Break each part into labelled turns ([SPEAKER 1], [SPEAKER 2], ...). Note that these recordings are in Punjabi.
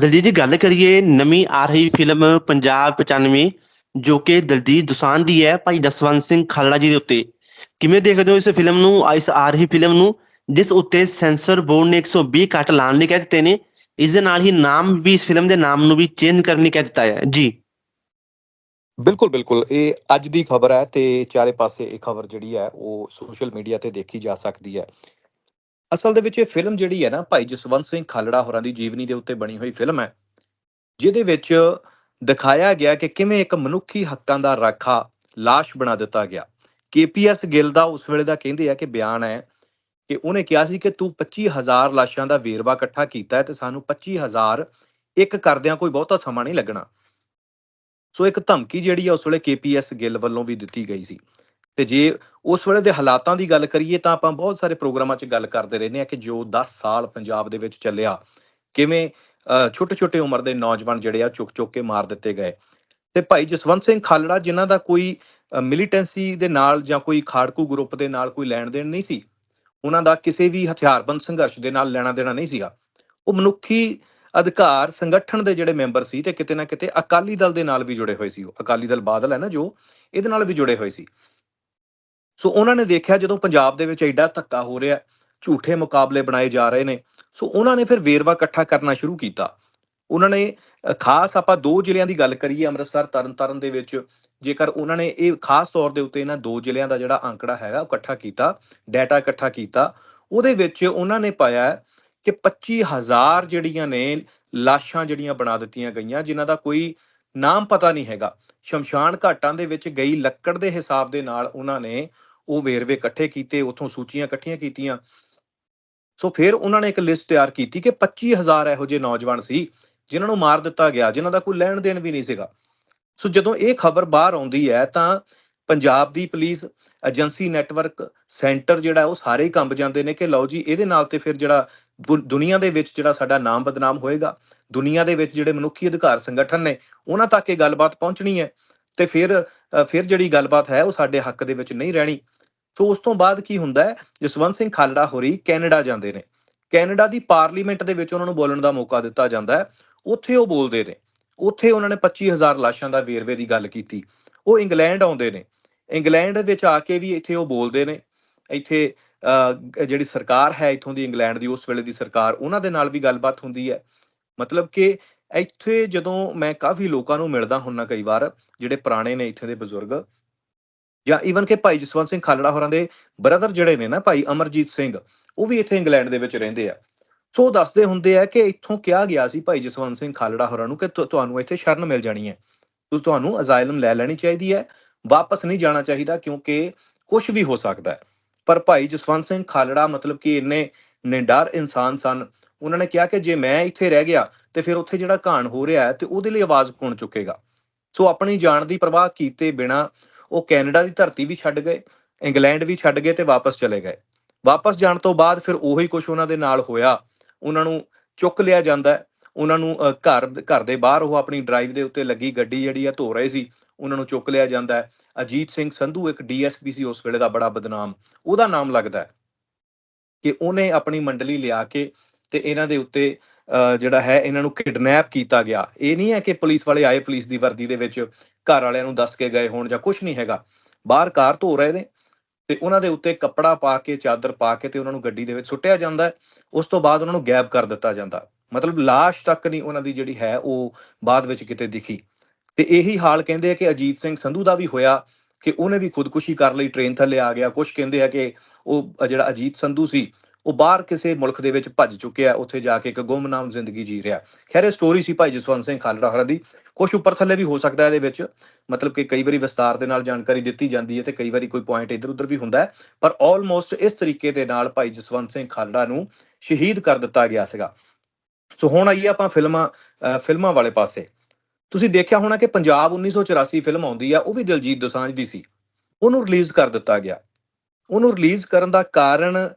[SPEAKER 1] ਦਲਜੀਤ ਜੀ ਗੱਲ ਕਰੀਏ ਨਵੀਂ ਆ ਰਹੀ ਫਿਲਮ ਪੰਜਾਬ 95 ਜੋ ਕਿ ਦਲਜੀਤ ਦੋਸਾਂਝ ਦੀ ਹੈ, ਭਾਈ ਜਸਵੰਤ ਸਿੰਘ ਖਾਲੜਾ ਜੀ ਦੇ ਉੱਤੇ। ਕਿਵੇਂ ਦੇਖਦੇ ਹੋ ਇਸ ਫਿਲਮ ਨੂੰ ਇਸ ਆ ਰਹੀ ਫਿਲਮ ਨੂੰ, ਜਿਸ ਉੱਤੇ ਸੈਂਸਰ ਬੋਰਡ ਨੇ 120 ਕੱਟ ਲਾਉਣ ਲਈ ਕਹਿ ਦਿੱਤੇ ਨੇ, ਇਸ ਦੇ ਨਾਲ ਹੀ ਨਾਮ ਵੀ, ਇਸ ਫਿਲਮ ਦੇ ਨਾਮ ਨੂੰ ਵੀ ਚੇਂਜ ਕਰਨ ਲਈ ਕਹਿ ਦਿੱਤਾ ਹੈ। ਜੀ।
[SPEAKER 2] ਬਿਲਕੁਲ ਬਿਲਕੁਲ। ਇਹ ਅੱਜ ਦੀ ਖਬਰ ਹੈ ਤੇ ਚਾਰੇ ਪਾਸੇ ਇਹ ਖਬਰ ਜਿਹੜੀ ਹੈ, ਉਹ ਸੋਸ਼ਲ ਮੀਡੀਆ ਤੇ ਦੇਖੀ ਜਾ ਸਕਦੀ ਹੈ। ਅਸਲ ਦੇ ਵਿੱਚ ਇਹ ਫਿਲਮ ਜਿਹੜੀ ਹੈ ਨਾ ਭਾਈ ਜਸਵੰਤ ਸਿੰਘ ਖਾਲੜਾ ਹੋਰਾਂ ਦੀ ਜੀਵਨੀ ਦੇ ਉੱਤੇ ਬਣੀ ਹੋਈ ਫਿਲਮ ਹੈ, ਜਿਹਦੇ ਵਿੱਚ ਦਿਖਾਇਆ ਗਿਆ ਕਿ ਕਿਵੇਂ ਇੱਕ ਮਨੁੱਖੀ ਹੱਕਾਂ ਦਾ ਰਾਖਾ ਲਾਸ਼ ਬਣਾ ਦਿੱਤਾ ਗਿਆ। ਕੇਪੀਐਸ ਗਿੱਲ ਦਾ ਉਸ ਵੇਲੇ ਦਾ ਕਹਿੰਦੇ ਆ ਕਿ ਬਿਆਨ ਹੈ ਕਿ ਉਹਨੇ ਕਿਹਾ ਸੀ ਕਿ ਤੂੰ 25000 ਲਾਸ਼ਾਂ ਦਾ ਵੇਰਵਾ ਇਕੱਠਾ ਕੀਤਾ ਹੈ ਤੇ ਸਾਨੂੰ 25000 ਇੱਕ ਕਰਦਿਆਂ ਕੋਈ ਬਹੁਤਾ ਸਮਾਂ ਨਹੀਂ ਲੱਗਣਾ। ਸੋ ਇੱਕ ਧਮਕੀ ਜਿਹੜੀ ਆ ਉਸ ਵੇਲੇ ਕੇਪੀਐਸ ਗਿੱਲ ਵੱਲੋਂ ਵੀ ਦਿੱਤੀ ਗਈ ਸੀ। ਤੇ ਜੇ ਉਸ ਵੇਲੇ ਦੇ ਹਾਲਾਤਾਂ ਦੀ ਗੱਲ ਕਰੀਏ ਤਾਂ ਆਪਾਂ ਬਹੁਤ ਸਾਰੇ ਪ੍ਰੋਗਰਾਮਾਂ 'ਚ ਗੱਲ ਕਰਦੇ ਰਹਿੰਦੇ ਆ ਕਿ ਜੋ 10 ਸਾਲ ਪੰਜਾਬ ਦੇ ਵਿੱਚ ਚੱਲਿਆ, ਕਿਵੇਂ ਛੋਟੇ ਛੋਟੇ ਉਮਰ ਦੇ ਨੌਜਵਾਨ ਜਿਹੜੇ ਆ ਚੁੱਕ ਚੁੱਕ ਕੇ ਮਾਰ ਦਿੱਤੇ ਗਏ। ਤੇ ਭਾਈ ਜਸਵੰਤ ਸਿੰਘ ਖਾਲੜਾ ਜਿਨ੍ਹਾਂ ਦਾ ਕੋਈ ਮਿਲੀਟੈਂਸੀ ਦੇ ਨਾਲ ਜਾਂ ਕੋਈ ਖਾੜਕੂ ਗਰੁੱਪ ਦੇ ਨਾਲ ਕੋਈ ਲੈਣ ਦੇਣ ਨਹੀਂ ਸੀ, ਉਹਨਾਂ ਦਾ ਕਿਸੇ ਵੀ ਹਥਿਆਰਬੰਦ ਸੰਘਰਸ਼ ਦੇ ਨਾਲ ਲੈਣਾ ਦੇਣਾ ਨਹੀਂ ਸੀਗਾ। ਉਹ ਮਨੁੱਖੀ ਅਧਿਕਾਰ ਸੰਗਠਨ ਦੇ ਜਿਹੜੇ ਮੈਂਬਰ ਸੀ ਤੇ ਕਿਤੇ ਨਾ ਕਿਤੇ ਅਕਾਲੀ ਦਲ ਦੇ ਨਾਲ ਵੀ ਜੁੜੇ ਹੋਏ ਸੀ ਉਹ। ਅਕਾਲੀ ਦਲ ਬਾਦਲ ਹੈ ਨਾ ਜੋ, ਇਹਦੇ ਨਾਲ ਵੀ ਜੁੜੇ ਹੋਏ ਸੀ। ਸੋ ਉਹਨਾਂ ਨੇ ਦੇਖਿਆ ਜਦੋਂ ਪੰਜਾਬ ਦੇ ਵਿੱਚ ਐਡਾ ਧੱਕਾ ਹੋ ਰਿਹਾ, ਝੂਠੇ ਮੁਕਾਬਲੇ ਬਣਾਏ ਜਾ ਰਹੇ ਨੇ ਸੋ ਉਹਨਾਂ ਨੇ ਫਿਰ ਵੇਰਵਾ ਇਕੱਠਾ ਕਰਨਾ ਸ਼ੁਰੂ ਕੀਤਾ। ਉਹਨਾਂ ਨੇ ਖਾਸ ਆਪਾਂ ਦੋ ਜ਼ਿਲ੍ਹਿਆਂ ਦੀ ਗੱਲ ਕਰੀਏ, ਅੰਮ੍ਰਿਤਸਰ, ਤਰਨਤਾਰਨ ਦੇ ਵਿੱਚ, ਜੇਕਰ ਉਹਨਾਂ ਨੇ ਇਹ ਖਾਸ ਤੌਰ ਦੇ ਉੱਤੇ ਇਹਨਾਂ ਦੋ ਜ਼ਿਲ੍ਹਿਆਂ ਦਾ ਜਿਹੜਾ ਅੰਕੜਾ ਹੈਗਾ, ਉਹ ਇਕੱਠਾ ਕੀਤਾ, ਡਾਟਾ ਇਕੱਠਾ ਕੀਤਾ, ਉਹਦੇ ਵਿੱਚ ਉਹਨਾਂ ਨੇ ਪਾਇਆ ਹੈ ਕਿ 25000 ਜਿਹੜੀਆਂ ਨੇ ਲਾਸ਼ਾਂ ਜਿਹੜੀਆਂ ਬਣਾ ਦਿੱਤੀਆਂ ਗਈਆਂ, ਜਿਨ੍ਹਾਂ ਦਾ ਕੋਈ ਨਾਮ ਪਤਾ ਨਹੀਂ ਹੈਗਾ। ਸ਼ਮਸ਼ਾਨ ਘਾਟਾਂ ਦੇ ਵਿੱਚ ਗਈ ਲੱਕੜ ਦੇ ਹਿਸਾਬ ਦੇ ਨਾਲ ਉਹਨਾਂ ਨੇ ਉਹ ਵੇਰਵੇ ਇਕੱਠੇ ਕੀਤੇ, ਉਥੋਂ ਸੂਚੀਆਂ ਇਕੱਠੀਆਂ ਕੀਤੀਆਂ। ਸੋ ਫਿਰ ਉਹਨਾਂ ਨੇ ਇੱਕ ਲਿਸਟ ਤਿਆਰ ਕੀਤੀ ਕਿ 25000 ਇਹੋ ਜਿਹੇ ਨੌਜਵਾਨ ਸੀ, ਜਿਨ੍ਹਾਂ ਨੂੰ ਮਾਰ ਦਿੱਤਾ ਗਿਆ, ਜਿਨ੍ਹਾਂ ਦਾ ਕੋਈ ਲੈਣ ਦੇਣ ਵੀ ਨਹੀਂ ਸੀਗਾ। ਸੋ ਜਦੋਂ ਇਹ ਖਬਰ ਬਾਹਰ ਆਉਂਦੀ ਹੈ, ਤਾਂ ਪੰਜਾਬ ਦੀ ਪੁਲਿਸ, ਏਜੰਸੀ ਨੈਟਵਰਕ, ਸੈਂਟਰ ਜਿਹੜਾ, ਉਹ ਸਾਰੇ ਹੀ ਕੰਬ ਜਾਂਦੇ ਨੇ ਕਿ ਲਓ ਜੀ, ਇਹਦੇ ਨਾਲ ਤੇ ਫਿਰ ਜਿਹੜਾ ਦੁ- ਦੁਨੀਆ ਦੇ ਵਿੱਚ ਜਿਹੜਾ ਸਾਡਾ ਨਾਮ ਬਦਨਾਮ ਹੋਏਗਾ, ਦੁਨੀਆ ਦੇ ਵਿੱਚ ਜਿਹੜੇ ਮਨੁੱਖੀ ਅਧਿਕਾਰ ਸੰਗਠਨ ਨੇ, ਉਹਨਾਂ ਤੱਕ ਇਹ ਗੱਲਬਾਤ ਪਹੁੰਚਣੀ ਹੈ। ਤੇ ਫਿਰ ਫਿਰ ਜਿਹੜੀ ਗੱਲਬਾਤ ਹੈ ਉਹ ਸਾਡੇ ਹੱਕ ਦੇ ਵਿੱਚ ਨਹੀਂ ਰਹਿਣੀ। ਸੋ ਉਸ ਤੋਂ ਬਾਅਦ ਕੀ ਹੁੰਦਾ ਹੈ? ਜਸਵੰਤ ਸਿੰਘ ਖਾਲੜਾ ਹੋਰੀ ਕੈਨੇਡਾ ਜਾਂਦੇ ਨੇ। ਕੈਨੇਡਾ ਦੀ ਪਾਰਲੀਮੈਂਟ ਦੇ ਵਿੱਚ ਉਹਨਾਂ ਨੂੰ ਬੋਲਣ ਦਾ ਮੌਕਾ ਦਿੱਤਾ ਜਾਂਦਾ ਹੈ। ਉੱਥੇ ਉਹ ਬੋਲਦੇ ਨੇ। ਉੱਥੇ ਉਹਨਾਂ ਨੇ 25000 ਲਾਸ਼ਾਂ ਦਾ ਵੇਰਵੇ ਦੀ ਗੱਲ ਕੀਤੀ। ਉਹ ਇੰਗਲੈਂਡ ਆਉਂਦੇ ਨੇ। ਇੰਗਲੈਂਡ ਵਿੱਚ ਆ ਕੇ ਵੀ ਇੱਥੇ ਉਹ ਬੋਲਦੇ ਨੇ। ਇੱਥੇ ਅਹ, ਜਿਹੜੀ ਸਰਕਾਰ ਹੈ ਇਥੋਂ ਦੀ ਇੰਗਲੈਂਡ ਦੀ ਉਸ ਵੇਲੇ ਦੀ ਸਰਕਾਰ ਉਹਨਾਂ ਦੇ ਨਾਲ ਵੀ ਗੱਲਬਾਤ ਹੁੰਦੀ ਹੈ। ਮਤਲਬ ਕਿ ਇੱਥੇ ਜਦੋਂ ਮੈਂ ਕਾਫੀ ਲੋਕਾਂ ਨੂੰ ਮਿਲਦਾ ਹੁੰਨਾ ਕਈ ਵਾਰ, ਜਿਹੜੇ ਪੁਰਾਣੇ ਨੇ ਇੱਥੇ ਦੇ ਬਜ਼ੁਰਗ ਜਾਂ ਈਵਨ ਕਿ ਭਾਈ ਜਸਵੰਤ ਸਿੰਘ ਖਾਲੜਾ ਹੋਰਾਂ ਦੇ ਬ੍ਰਦਰ ਜਿਹੜੇ ਨੇ ਨਾ ਭਾਈ ਅਮਰਜੀਤ ਸਿੰਘ, ਉਹ ਵੀ ਇੱਥੇ ਇੰਗਲੈਂਡ ਦੇ ਵਿੱਚ ਰਹਿੰਦੇ ਆ। ਸੋ ਉਹ ਦੱਸਦੇ ਹੁੰਦੇ ਆ ਕਿ ਇੱਥੋਂ ਕਿਹਾ ਗਿਆ ਸੀ ਭਾਈ ਜਸਵੰਤ ਸਿੰਘ ਖਾਲੜਾ ਹੋਰਾਂ ਨੂੰ ਕਿ ਤੁਹਾਨੂੰ ਇੱਥੇ ਸ਼ਰਨ ਮਿਲ ਜਾਣੀ ਹੈ। ਤੁਸੀਂ ਤੁਹਾਨੂੰ ਅਜ਼ਾਇਲਮ ਲੈ ਲੈਣੀ ਚਾਹੀਦੀ ਹੈ, ਵਾਪਸ ਨਹੀਂ ਜਾਣਾ ਚਾਹੀਦਾ ਕਿਉਂਕਿ ਕੁਝ ਵੀ ਹੋ ਸਕਦਾ ਹੈ। ਪਰ ਭਾਈ ਜਸਵੰਤ ਸਿੰਘ ਖਾਲੜਾ ਮਤਲਬ ਕਿ ਇੰਨੇ ਨਿਡਰ ਇਨਸਾਨ ਸਨ ਉਹਨਾਂ ਨੇ ਕਿਹਾ ਕਿ ਜੇ ਮੈਂ ਇੱਥੇ ਰਹਿ ਗਿਆ ਤੇ ਫਿਰ ਉੱਥੇ ਜਿਹੜਾ ਘਾਣ ਹੋ ਰਿਹਾ ਹੈ ਤੇ ਉਹਦੇ ਲਈ ਆਵਾਜ਼ ਕੌਣ ਚੁੱਕੇਗਾ? ਸੋ ਆਪਣੀ ਜਾਨ ਦੀ ਪਰਵਾਹ ਕੀਤੇ ਬਿਨਾ ਉਹ ਕੈਨੇਡਾ ਦੀ ਧਰਤੀ ਵੀ ਛੱਡ ਗਏ ਇੰਗਲੈਂਡ ਵੀ ਛੱਡ ਗਏ ਤੇ ਵਾਪਸ ਚਲੇ ਗਏ। ਵਾਪਸ ਜਾਣ ਤੋਂ ਬਾਅਦ ਫਿਰ ਉਹੀ ਕੁਝ ਉਹਨਾਂ ਦੇ ਨਾਲ ਹੋਇਆ। ਉਹਨਾਂ ਨੂੰ ਚੁੱਕ ਲਿਆ ਜਾਂਦਾ ਉਹਨਾਂ ਨੂੰ ਅ, ਘਰ ਘਰ ਦੇ ਬਾਹਰ ਉਹ ਆਪਣੀ ਡਰਾਈਵ ਦੇ ਉੱਤੇ ਲੱਗੀ ਗੱਡੀ ਜਿਹੜੀ ਆ ਧੋ ਰਹੇ ਸੀ ਉਹਨਾਂ ਨੂੰ ਚੁੱਕ ਲਿਆ ਜਾਂਦਾ ਹੈ। ਅਜੀਤ ਸਿੰਘ ਸੰਧੂ ਇੱਕ ਡੀਐਸਪੀ ਸੀ ਉਸ ਵੇਲੇ ਦਾ ਬੜਾ ਬਦਨਾਮ। ਉਹਦਾ ਨਾਮ ਲੱਗਦਾ ਕਿ ਉਹਨੇ ਆਪਣੀ ਮੰਡਲੀ ਲਿਆ ਕੇ ਤੇ ਇਹਨਾਂ ਦੇ ਉੱਤੇ ਅ, ਜਿਹੜਾ ਹੈ ਇਹਨਾਂ ਨੂੰ ਕਿਡਨੈਪ ਕੀਤਾ ਗਿਆ। ਇਹ ਨਹੀਂ ਹੈ ਕਿ ਪੁਲਿਸ ਵਾਲੇ ਆਏ ਪੁਲਿਸ ਦੀ ਵਰਦੀ ਦੇ ਵਿੱਚ ਘਰ ਵਾਲਿਆਂ ਨੂੰ ਦੱਸ ਕੇ ਗਏ ਹੋਣ ਜਾਂ ਕੁਝ ਨਹੀਂ ਹੈਗਾ। ਬਾਹਰ ਕਾਰ ਧੋ ਰਹੇ ਨੇ ਤੇ ਉਹਨਾਂ ਦੇ ਉੱਤੇ ਕੱਪੜਾ ਪਾ ਕੇ ਚਾਦਰ ਪਾ ਕੇ ਤੇ ਉਹਨਾਂ ਨੂੰ ਗੱਡੀ ਦੇ ਵਿੱਚ ਸੁੱਟਿਆ ਜਾਂਦਾ ਹੈ। ਉਸ ਤੋਂ ਬਾਅਦ ਉਹਨਾਂ ਨੂੰ ਗਾਇਬ ਕਰ ਦਿੱਤਾ ਜਾਂਦਾ। ਮਤਲਬ লাশ ਤੱਕ ਨਹੀਂ ਉਹਨਾਂ ਦੀ ਜਿਹੜੀ ਹੈ ਉਹ ਬਾਅਦ ਵਿੱਚ ਕਿਤੇ ਦਿਖੀ। ਤੇ ਇਹੀ ਹਾਲ ਕਹਿੰਦੇ ਆ ਕਿ ਅਜੀਤ ਸਿੰਘ ਸੰਧੂ ਦਾ ਵੀ ਹੋਇਆ ਕਿ ਉਹਨੇ ਵੀ ਖੁਦਕੁਸ਼ੀ ਕਰ ਲਈ ਟ੍ਰੇਨ ਥੱਲੇ ਆ ਗਿਆ। ਕੁਝ ਕਹਿੰਦੇ ਆ ਕਿ ਉਹ ਜਿਹੜਾ ਅਜੀਤ ਸੰਧੂ ਸੀ ਉਹ ਬਾਹਰ ਕਿਸੇ ਮੁਲਕ ਦੇ ਵਿੱਚ ਭੱਜ ਚੁੱਕਿਆ ਉੱਥੇ ਜਾ ਕੇ ਇੱਕ ਗੁੰਮਨਾਮ ਜ਼ਿੰਦਗੀ ਜੀ ਰਿਹਾ ਖੈਰ, ਇਹ ਸਟੋਰੀ ਸੀ ਭਾਈ ਜਸਵੰਤ ਸਿੰਘ ਖਾਲੜਾ ਹੋਰਾਂ ਦੀ। ਕੁਝ ਉੱਪਰ ਥੱਲੇ ਵੀ ਹੋ ਸਕਦਾ ਇਹਦੇ ਵਿੱਚ, ਮਤਲਬ ਕਿ ਕਈ ਵਾਰੀ ਵਿਸਤਾਰ ਦੇ ਨਾਲ ਜਾਣਕਾਰੀ ਦਿੱਤੀ ਜਾਂਦੀ ਹੈ ਤੇ ਕਈ ਵਾਰੀ ਕੋਈ ਪੁਆਇੰਟ ਇੱਧਰ ਉੱਧਰ ਵੀ ਹੁੰਦਾ ਪਰ ਆਲਮੋਸਟ ਇਸ ਤਰੀਕੇ ਦੇ ਨਾਲ ਭਾਈ ਜਸਵੰਤ ਸਿੰਘ ਖਾਲੜਾ ਨੂੰ ਸ਼ਹੀਦ ਕਰ ਦਿੱਤਾ ਗਿਆ ਸੀਗਾ। ਸੋ ਹੁਣ ਆਈਏ ਆਪਾਂ ਫਿਲਮਾਂ, ਅਹ ਫਿਲਮਾਂ ਵਾਲੇ ਪਾਸੇ। ਤੁਸੀਂ ਦੇਖਿਆ ਹੋਣਾ ਕਿ ਪੰਜਾਬ 1984 ਫਿਲਮ ਆਉਂਦੀ ਆ, ਉਹ ਵੀ ਦਿਲਜੀਤ ਦੋਸਾਂਝ ਦੀ ਸੀ। ਉਹਨੂੰ ਰਿਲੀਜ਼ ਕਰ ਦਿੱਤਾ ਗਿਆ। ਉਹਨੂੰ ਰਿਲੀਜ਼ ਕਰਨ ਦਾ ਕਾਰਨ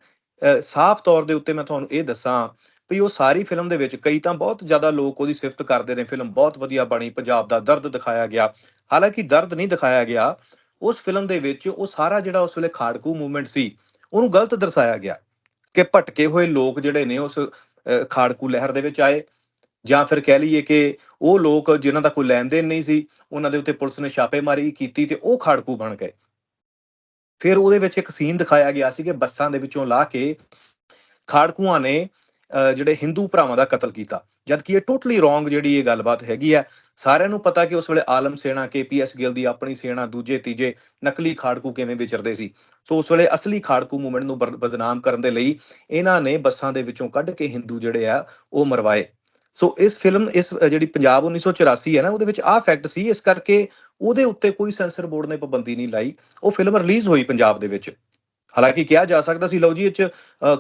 [SPEAKER 2] ਸਾਫ਼ ਤੌਰ ਦੇ ਉੱਤੇ ਮੈਂ ਤੁਹਾਨੂੰ ਇਹ ਦੱਸਾਂ ਵੀ ਉਹ ਸਾਰੀ ਫਿਲਮ ਦੇ ਵਿੱਚ ਕਈ ਤਾਂ ਬਹੁਤ ਜ਼ਿਆਦਾ ਲੋਕ ਉਹਦੀ ਸਿਫਤ ਕਰਦੇ ਨੇ, ਫਿਲਮ ਬਹੁਤ ਵਧੀਆ ਬਣੀ, ਪੰਜਾਬ ਦਾ ਦਰਦ ਦਿਖਾਇਆ ਗਿਆ। ਹਾਲਾਂਕਿ ਦਰਦ ਨਹੀਂ ਦਿਖਾਇਆ ਗਿਆ, ਉਸ ਫਿਲਮ ਦੇ ਵਿੱਚ ਉਹ ਸਾਰਾ ਜਿਹੜਾ ਉਸ ਵੇਲੇ ਖਾੜਕੂ ਮੂਵਮੈਂਟ ਸੀ, ਉਹਨੂੰ ਗਲਤ ਦਰਸਾਇਆ ਗਿਆ ਕਿ ਭਟਕੇ ਹੋਏ ਲੋਕ ਜਿਹੜੇ ਨੇ ਉਸ ਖਾੜਕੂ ਲਹਿਰ ਦੇ ਵਿੱਚ ਆਏ ਜਾਂ ਫਿਰ ਕਹਿ ਲਈਏ ਕਿ ਉਹ ਲੋਕ ਜਿਨ੍ਹਾਂ ਦਾ ਕੋਈ ਲੈਣ ਦੇਣ ਨਹੀਂ ਸੀ, ਉਹਨਾਂ ਦੇ ਉੱਤੇ ਪੁਲਿਸ ਨੇ ਛਾਪੇਮਾਰੀ ਕੀਤੀ ਤੇ ਉਹ ਖਾੜਕੂ ਬਣ ਗਏ। ਫਿਰ ਉਹਦੇ ਵਿੱਚ ਇੱਕ ਸੀਨ ਦਿਖਾਇਆ ਗਿਆ ਸੀ ਕਿ ਬੱਸਾਂ ਦੇ ਵਿੱਚੋਂ ਲਾ ਕੇ ਖਾੜਕੂਆਂ ਨੇ ਅਹ, ਜਿਹੜੇ ਹਿੰਦੂ ਭਰਾਵਾਂ ਦਾ ਕਤਲ ਕੀਤਾ। ਜਦ ਕਿ ਇਹ ਟੋਟਲੀ ਰੋਂਗ ਜਿਹੜੀ ਇਹ ਗੱਲਬਾਤ ਹੈਗੀ ਹੈ ਸਾਰਿਆਂ ਨੂੰ ਪਤਾ ਕਿ ਉਸ ਵੇਲੇ ਆਲਮ ਸੇਨਾ ਕੇਪੀਐਸ ਗਿੱਲ ਦੀ ਆਪਣੀ ਸੇਨਾ ਦੂਜੇ ਤੀਜੇ ਨਕਲੀ ਖਾੜਕੂ ਕਿਵੇਂ ਵਿਚਰਦੇ ਸੀ। ਸੋ ਉਸ ਵੇਲੇ ਅਸਲੀ ਖਾੜਕੂ ਮੂਵਮੈਂਟ ਨੂੰ ਬਰ- ਬਦਨਾਮ ਕਰਨ ਦੇ ਲਈ ਇਹਨਾਂ ਨੇ ਬੱਸਾਂ ਦੇ ਵਿੱਚੋਂ ਕੱਢ ਕੇ ਹਿੰਦੂ ਜਿਹੜੇ ਆ ਉਹ ਮਰਵਾਏ। ਸੋ ਇਸ ਫਿਲਮ ਇਸ ਜਿਹੜੀ ਪੰਜਾਬ 1984 ਹੈ ਨਾ ਉਹਦੇ ਵਿੱਚ ਆਹ ਫੈਕਟ ਸੀ ਇਸ ਕਰਕੇ ਉਹਦੇ ਉੱਤੇ ਕੋਈ ਸੈਂਸਰ ਬੋਰਡ ਨੇ ਪਾਬੰਦੀ ਨਹੀਂ ਲਾਈ। ਉਹ ਫਿਲਮ ਰਿਲੀਜ਼ ਹੋਈ ਪੰਜਾਬ ਦੇ ਵਿੱਚ। ਹਾਲਾਂਕਿ ਕਿਹਾ ਜਾ ਸਕਦਾ ਸੀ ਲਓ ਜੀ ਇਹ ਚ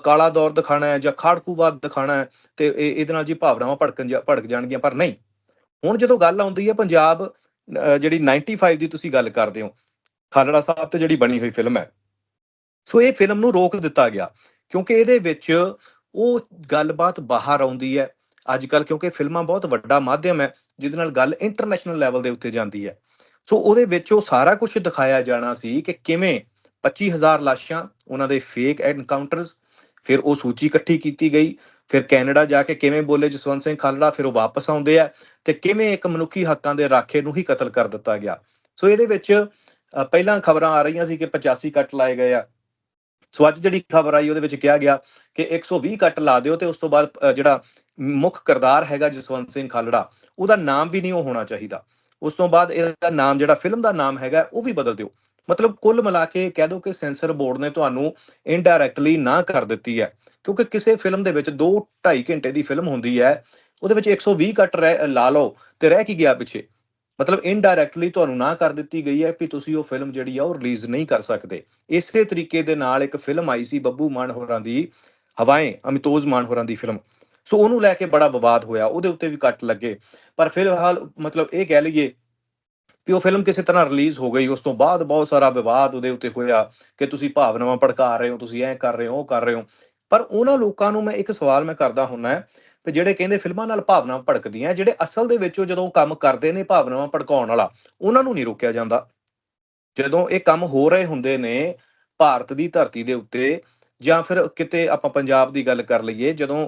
[SPEAKER 2] ਕਾਲਾ ਦੌਰ ਦਿਖਾਣਾ ਹੈ ਜਾਂ ਖਾੜਕੂਵਾਦ ਦਿਖਾਣਾ ਹੈ ਤੇ ਇਹ- ਇਹਦੇ ਨਾਲ ਜੀ ਭਾਵਨਾਵਾਂ ਭੜਕਣ ਜਾ- ਭੜਕ ਜਾਣਗੀਆਂ ਪਰ ਨਹੀਂ। ਹੁਣ ਜਦੋਂ ਗੱਲ ਆਉਂਦੀ ਹੈ ਪੰਜਾਬ ਅ, ਜਿਹੜੀ 95 ਦੀ ਤੁਸੀਂ ਗੱਲ ਕਰਦੇ ਹੋ ਖਾਲੜਾ ਸਾਹਿਬ ਤੇ ਜਿਹੜੀ ਬਣੀ ਹੋਈ ਫਿਲਮ ਹੈ। ਸੋ ਇਹ ਫਿਲਮ ਨੂੰ ਰੋਕ ਦਿੱਤਾ ਗਿਆ ਕਿਉਂਕਿ ਇਹਦੇ ਵਿੱਚ ਉਹ ਗੱਲਬਾਤ ਬਾਹਰ ਆਉਂਦੀ ਹੈ ਅੱਜ ਕੱਲ ਕਿਉਂਕਿ ਫਿਲਮਾਂ ਬਹੁਤ ਵੱਡਾ ਮਾਧਿਅਮ ਹੈ, ਜਿਹਦੇ ਨਾਲ ਗੱਲ ਇੰਟਰਨੈਸ਼ਨਲ ਲੈਵਲ ਦੇ ਉੱਤੇ ਜਾਂਦੀ ਹੈ। ਸੋ ਉਹਦੇ ਵਿੱਚ ਉਹ ਸਾਰਾ ਕੁਝ ਦਿਖਾਇਆ ਜਾਣਾ ਸੀ ਕਿ ਕਿਵੇਂ 25000 ਲਾਸ਼ਾਂ ਉਹਨਾਂ ਦੇ ਫੇਕ ਐਨਕਾਊਂਟਰਸ ਫਿਰ ਉਹ ਸੂਚੀ ਇਕੱਠੀ ਕੀਤੀ ਗਈ, ਫਿਰ ਕੈਨੇਡਾ ਜਾ ਕੇ ਕਿਵੇਂ ਬੋਲੇ ਜਸਵੰਤ ਸਿੰਘ ਖਾਲੜਾ, ਫਿਰ ਉਹ ਵਾਪਸ ਆਉਂਦੇ ਆ ਤੇ ਕਿਵੇਂ ਇੱਕ ਮਨੁੱਖੀ ਹੱਕਾਂ ਦੇ ਰਾਖੇ ਨੂੰ ਹੀ ਕਤਲ ਕਰ ਦਿੱਤਾ ਗਿਆ। ਸੋ ਇਹਦੇ ਵਿੱਚ ਪਹਿਲਾਂ ਖਬਰਾਂ ਆ ਰਹੀਆਂ ਸੀ ਕਿ 85 ਕੱਟ ਲਾਏ ਗਏ ਆ। ਸੋ ਅੱਜ ਜਿਹੜੀ ਖਬਰ ਆਈ ਉਹਦੇ ਵਿੱਚ ਕਿਹਾ ਗਿਆ ਕਿ 120 ਕੱਟ ਲਾ ਦਿਓ ਤੇ ਉਸ ਤੋਂ ਬਾਅਦ ਜਿਹੜਾ ਮੁੱਖ ਕਿਰਦਾਰ ਹੈਗਾ ਜਸਵੰਤ ਸਿੰਘ ਖਾਲੜਾ, ਉਹਦਾ ਨਾਮ ਵੀ ਨਹੀਂ ਉਹ ਹੋਣਾ ਚਾਹੀਦਾ। ਉਸ ਤੋਂ ਬਾਅਦ ਇਹਦਾ ਨਾਮ, ਜਿਹੜਾ ਫਿਲਮ ਦਾ ਨਾਮ ਹੈਗਾ, ਉਹ ਵੀ ਬਦਲ ਦਿਓ। ਮਤਲਬ ਕੁੱਲ ਮਿਲਾ ਕੇ ਕਹਿ ਦਿਓ ਕਿ ਸੈਂਸਰ ਬੋਰਡ ਨੇ ਤੁਹਾਨੂੰ ਇਨਡਾਇਰੈਕਟਲੀ ਨਾ ਕਰ ਦਿੱਤੀ ਹੈ। ਕਿਉਂਕਿ ਕਿਸੇ ਫਿਲਮ ਦੇ ਵਿੱਚ 2 2.5 ਘੰਟੇ ਦੀ ਫਿਲਮ ਹੁੰਦੀ ਹੈ, ਉਹਦੇ ਵਿੱਚ 120 ਕੱਟ ਰਹਿ ਲਾ ਲਓ ਤੇ ਰਹਿ ਕੀ ਗਿਆ ਪਿੱਛੇ। ਮਤਲਬ ਇਨਡਾਇਰੈਕਟਲੀ ਤੁਹਾਨੂੰ ਨਾ ਕਰ ਦਿੱਤੀ ਗਈ ਹੈ ਕਿ ਤੁਸੀਂ ਉਹ ਫਿਲਮ ਜਿਹੜੀ ਆ ਉਹ ਰਿਲੀਜ਼ ਨਹੀਂ ਕਰ ਸਕਦੇ। ਇਸੇ ਤਰੀਕੇ ਦੇ ਨਾਲ ਇੱਕ ਫਿਲਮ ਆਈ ਸੀ ਬੱਬੂ ਮਾਨ ਹੋਰਾਂ ਦੀ, ਹਵਾਏ, ਅਮਿਤੋਜ਼ ਮਾਨ ਹੋਰਾਂ ਦੀ ਫਿਲਮ। ਸੋ ਉਹਨੂੰ ਲੈ ਕੇ ਬੜਾ ਵਿਵਾਦ ਹੋਇਆ, ਉਹਦੇ ਉੱਤੇ ਵੀ ਕੱਟ ਲੱਗੇ। ਪਰ ਫਿਲਹਾਲ ਮਤਲਬ ਇਹ ਕਹਿ ਲਈਏ ਕਿ ਉਹ ਫਿਲਮ ਕਿਸੇ ਤਰ੍ਹਾਂ ਰਿਲੀਜ਼ ਹੋ ਗਈ, ਉਸ ਤੋਂ ਬਾਅਦ ਬਹੁਤ ਸਾਰਾ ਵਿਵਾਦ ਉਹਦੇ ਉੱਤੇ ਹੋਇਆ ਕਿ ਤੁਸੀਂ ਭਾਵਨਾਵਾਂ ਭੜਕਾ ਰਹੇ ਹੋ, ਤੁਸੀਂ ਐਂ ਕਰ ਰਹੇ ਹੋ, ਉਹ ਕਰ ਰਹੇ ਹੋ। ਪਰ ਉਹਨਾਂ ਲੋਕਾਂ ਨੂੰ ਮੈਂ ਇੱਕ ਸਵਾਲ ਮੈਂ ਕਰਦਾ ਹੁੰਨਾ ਹੈ ਤੇ ਜਿਹੜੇ ਕਹਿੰਦੇ ਫਿਲਮਾਂ ਨਾਲ ਭਾਵਨਾਵਾਂ ਭੜਕਦੀਆਂ, ਜਿਹੜੇ ਅਸਲ ਦੇ ਵਿੱਚ ਉਹ ਜਦੋਂ ਕੰਮ ਕਰਦੇ ਨੇ ਭਾਵਨਾਵਾਂ ਭੜਕਾਉਣ ਵਾਲਾ, ਉਹਨਾਂ ਨੂੰ ਨਹੀਂ ਰੋਕਿਆ ਜਾਂਦਾ। ਜਦੋਂ ਇਹ ਕੰਮ ਹੋ ਰਹੇ ਹੁੰਦੇ ਨੇ ਭਾਰਤ ਦੀ ਧਰਤੀ ਦੇ ਉੱਤੇ ਜਾਂ ਫਿਰ ਕਿਤੇ ਆਪਾਂ ਪੰਜਾਬ ਦੀ ਗੱਲ ਕਰ ਲਈਏ, ਜਦੋਂ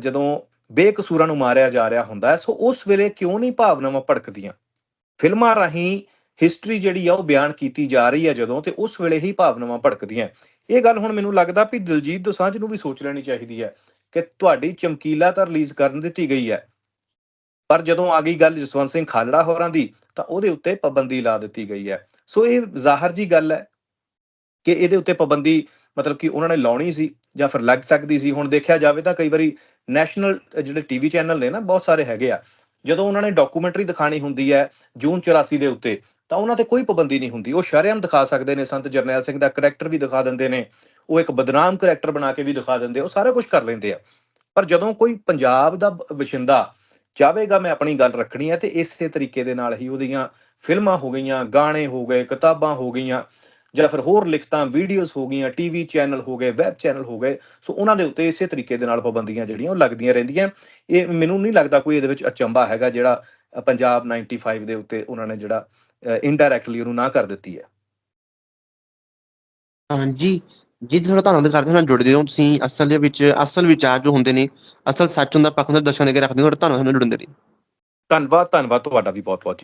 [SPEAKER 2] ਜਦੋਂ ਬੇਕਸੂਰਾਂ ਨੂੰ ਮਾਰਿਆ ਜਾ ਰਿਹਾ ਹੁੰਦਾ ਸੋ ਉਸ ਵੇਲੇ ਕਿਉਂ ਨਹੀਂ ਭਾਵਨਾਵਾਂ ਭੜਕਦੀਆਂ? ਫਿਲਮਾਂ ਰਾਹੀਂ ਹਿਸਟਰੀ ਜਿਹੜੀ ਆ ਉਹ ਬਿਆਨ ਕੀਤੀ ਜਾ ਰਹੀ ਹੈ ਜਦੋਂ ਤੇ ਉਸ ਵੇਲੇ ਹੀ ਭਾਵਨਾਵਾਂ ਭੜਕਦੀਆਂ ਇਹ ਗੱਲ ਹੁਣ ਮੈਨੂੰ ਲੱਗਦਾ ਵੀ ਦਿਲਜੀਤ ਦੋਸਾਂਝ ਨੂੰ ਵੀ ਸੋਚ ਲੈਣੀ ਚਾਹੀਦੀ ਹੈ ਕਿ ਤੁਹਾਡੀ ਚਮਕੀਲਾ ਤਾਂ ਰਿਲੀਜ਼ ਕਰਨ ਦਿੱਤੀ ਗਈ ਹੈ, ਪਰ ਜਦੋਂ ਆ ਗਈ ਗੱਲ ਜਸਵੰਤ ਸਿੰਘ ਖਾਲੜਾ ਹੋਰਾਂ ਦੀ, ਤਾਂ ਉਹਦੇ ਉੱਤੇ ਪਾਬੰਦੀ ਲਾ ਦਿੱਤੀ ਗਈ ਹੈ। ਸੋ ਇਹ ਜ਼ਾਹਰ ਜੀ ਗੱਲ ਹੈ ਕਿ ਇਹਦੇ ਉੱਤੇ ਪਾਬੰਦੀ ਮਤਲਬ ਕਿ ਉਹਨਾਂ ਨੇ ਲਾਉਣੀ ਸੀ ਜਾਂ ਫਿਰ ਲੱਗ ਸਕਦੀ ਸੀ। ਹੁਣ ਦੇਖਿਆ ਜਾਵੇ ਤਾਂ ਕਈ ਵਾਰੀ ਨੈਸ਼ਨਲ ਜਿਹੜੇ ਟੀਵੀ ਚੈਨਲ ਨੇ ਨਾ, ਬਹੁਤ ਸਾਰੇ ਹੈਗੇ ਆ, ਜਦੋਂ ਉਹਨਾਂ ਨੇ ਡਾਕੂਮੈਂਟਰੀ ਦਿਖਾਣੀ ਹੁੰਦੀ ਹੈ ਜੂਨ 84 ਦੇ ਉੱਤੇ, ਤਾਂ ਉਹਨਾਂ ਤੇ ਕੋਈ ਪਾਬੰਦੀ ਨਹੀਂ ਹੁੰਦੀ। ਉਹ ਸ਼ਰੇਆਮ ਦਿਖਾ ਸਕਦੇ ਨੇ, ਸੰਤ ਜਰਨੈਲ ਸਿੰਘ ਦਾ ਕਰੈਕਟਰ ਵੀ ਦਿਖਾ ਦਿੰਦੇ ਨੇ, ਉਹ ਇੱਕ ਬਦਨਾਮ ਕਰੈਕਟਰ ਬਣਾ ਕੇ ਵੀ ਦਿਖਾ ਦਿੰਦੇ, ਉਹ ਸਾਰਾ ਕੁਝ ਕਰ ਲੈਂਦੇ ਆ। ਪਰ ਜਦੋਂ ਕੋਈ ਪੰਜਾਬ ਦਾ ਬ- ਵਸਿੰਦਾ ਚਾਹੇਗਾ ਮੈਂ ਆਪਣੀ ਗੱਲ ਰੱਖਣੀ ਹੈ, ਤੇ ਇਸੇ ਤਰੀਕੇ ਦੇ ਨਾਲ ਹੀ ਉਹਦੀਆਂ ਫਿਲਮਾਂ ਹੋ ਗਈਆਂ, ਗਾਣੇ ਹੋ ਗਏ, ਕਿਤਾਬਾਂ ਹੋ ਗਈਆਂ ਜਾਂ ਫਿਰ ਹੋਰ ਲਿਖਤਾਂ ਵੀਡੀਓਜ਼ ਹੋ ਗਈਆਂ ਟੀਵੀ ਚੈਨਲ ਹੋ ਗਏ ਵੈਬ ਚੈਨਲ ਹੋ ਗਏ ਸੋ ਉਹਨਾਂ ਦੇ ਉੱਤੇ ਇਸੇ ਤਰੀਕੇ ਦੇ ਨਾਲ ਪਾਬੰਦੀਆਂ ਜਿਹੜੀਆਂ ਉਹ ਲੱਗਦੀਆਂ ਰਹਿੰਦੀਆਂ। ਇਹ ਮੈਨੂੰ ਨਹੀਂ ਲੱਗਦਾ ਕੋਈ ਇਹਦੇ ਵਿੱਚ ਅਚੰਭਾ ਹੈਗਾ ਜਿਹੜਾ ਪੰਜਾਬ 95 ਦੇ ਉੱਤੇ ਉਹਨਾਂ ਨੇ ਜਿਹੜਾ ਇਨਡਾਇਰੈਕਟਲੀ ਉਹਨੂੰ ਨਾ ਕਰ ਦਿੱਤੀ ਹੈ।
[SPEAKER 1] ਹਾਂਜੀ ਜੀ ਥੋੜਾ ਧੰਨਵਾਦ ਕਰਦੇ ਹਾਂ ਜੁੜਦੇ ਹੋ ਤੁਸੀਂ ਅਸਲ ਦੇ ਵਿੱਚ ਅਸਲ ਵਿਚਾਰ ਜੋ ਹੁੰਦੇ ਨੇ ਅਸਲ ਸੱਚ ਹੁੰਦਾ ਪੱਖ ਹੁੰਦਾ ਦਰਸ਼ਕਾਂ ਦੇ ਅੱਗੇ ਰੱਖਦੇ ਹੋ ਔਰ ਧੰਨਵਾਦ ਨਾਲ ਜੁੜਦੇ ਰਹੋ
[SPEAKER 2] ਧੰਨਵਾਦ ਧੰਨਵਾਦ ਤੁਹਾਡਾ ਵੀ ਬਹੁਤ ਬਹੁਤ ਜੀ।